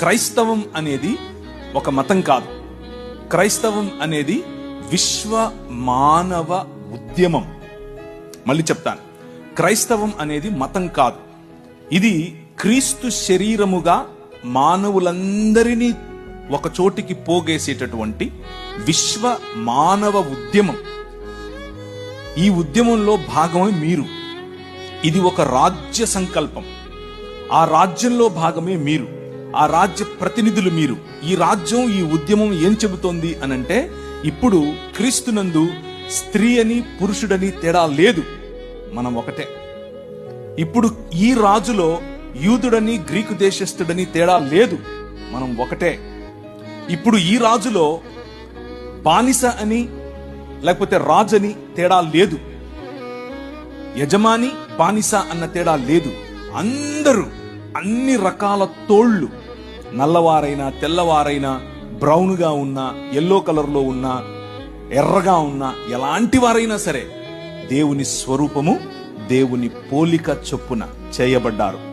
క్రైస్తవం అనేది ఒక మతం కాదు. క్రైస్తవం అనేది విశ్వ మానవ ఉద్యమం. మళ్ళీ చెప్తాను. క్రైస్తవం అనేది మతం కాదు. ఇది క్రీస్తు శరీరముగా మానవులందరినీ ఒక చోటికి పోగేసేటటువంటి విశ్వ మానవ ఉద్యమం. ఈ ఉద్యమంలో భాగమే మీరు. ఇది ఒక రాజ్య సంకల్పం. ఆ రాజ్యంలో భాగమే మీరు. ఆ రాజ్య ప్రతినిధులు మీరు ఈ రాజ్యం ఈ ఉద్యమం ఏం చెబుతోంది అనంటే ఇప్పుడు క్రీస్తునందు స్త్రీ అని పురుషుడని తేడా లేదు. మనం ఒకటే. ఇప్పుడు ఈ రాజులో యూదుడని గ్రీకు దేశస్థుడని తేడా లేదు. మనం ఒకటే. ఇప్పుడు ఈ రాజులో బానిస అని లేకపోతే రాజని తేడా లేదు. యజమాని బానిస అన్న తేడా లేదు. అందరూ అన్ని రకాల తోళ్ళు. నల్లవారైనా తెల్లవారైనా బ్రౌన్గా ఉన్నా ఎల్లో కలర్లో ఉన్నా ఎర్రగా ఉన్నా ఎలాంటి వారైనా సరే దేవుని స్వరూపము దేవుని పోలిక చొప్పున చేయబడ్డారు.